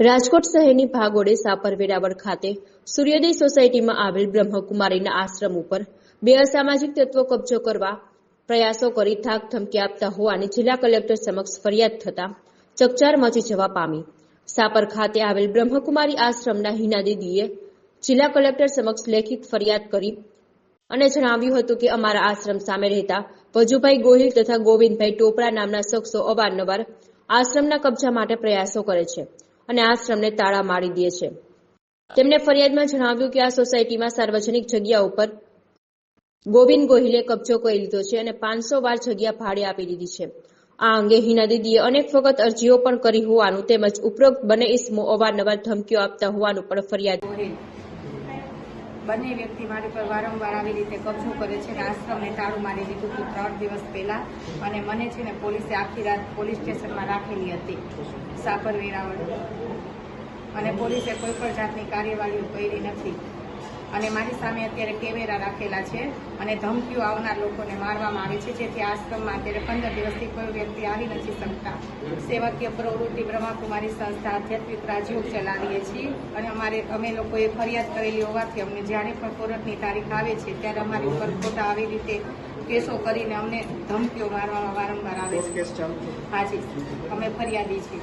રાજકોટ શહેરની ભાગોડે સાપર ખાતે સૂર્યોદય સોસાયટીમાં આવેલ બ્રહ્મકુમારીના આશ્રમ ઉપર બે અસામાજિક તત્વો કબજો કરવા પ્રયાસો કરી થાક ધમકી આપતા હોવાની જિલ્લા કલેક્ટર સમક્ષ ફરિયાદ થતા ચકચાર મચી જવા પામી. સાપર ખાતે આવેલ બ્રહ્મકુમારી આશ્રમના હિના દીદીએ જિલ્લા કલેક્ટર સમક્ષ લેખિત ફરિયાદ કરી અને જણાવ્યું હતું કે અમારા આશ્રમ સામે રહેતા વજુભાઈ ગોહિલ તથા ગોવિંદભાઈ ટોપરા નામના શખ્સો અવારનવાર આશ્રમના કબજા માટે પ્રયાસો કરે છે. અને આશ્રમને તાળા મારી દે છે. તેમણે ફરિયાદમાં જણાવ્યું કે આ સોસાયટીમાં સાર્વજનિક જગ્યા ઉપર ગોવિંદ ગોહિલે કબજો કરી લીધો છે અને પાંચસો વાર જગ્યા ભાડે આપી દીધી છે. આ અંગે હિના દીદીએ અનેક વખત અરજીઓ પણ કરી હોવાનું તેમજ ઉપરોક્ત બને ઇસમો અવારનવાર ધમકીઓ આપતા હોવાનું પણ ફરિયાદ ગોહિલ બંને વ્યક્તિ મારી પર વારંવાર આવી રીતે કબજો કરે છે અને આશ્રમને તાળું મારી દીધું હતું ત્રણ દિવસ પહેલાં. અને મને છે ને પોલીસે આખી રાત પોલીસ સ્ટેશનમાં રાખેલી હતી. સાપર વેરાવળ. અને પોલીસે કોઈ પણ જાતની કાર્યવાહીઓ કરી નથી. અને મારી સામે અત્યારે કેમેરા રાખેલા છે અને ધમકીઓ આવનાર લોકોને મારવામાં આવે છે. જેથી આશ્રમમાં અત્યારે પંદર દિવસથી કોઈ વ્યક્તિ આવી નથી શકતા. સેવાકીય પ્રવૃત્તિ બ્રહ્માકુમારી સંસ્થા આધ્યાત્મિક રાજયોગ ચલાવીએ છીએ અને અમારે અમે લોકોએ ફરિયાદ કરેલી હોવાથી અમને જ્યારે પણ કોર્ટની તારીખ આવે છે ત્યારે અમારી ઉપર ખોટા આવી રીતે કેસો કરીને અમને ધમકીઓ મારવામાં વારંવાર આવે છે. હાજી અમે ફરિયાદી છીએ.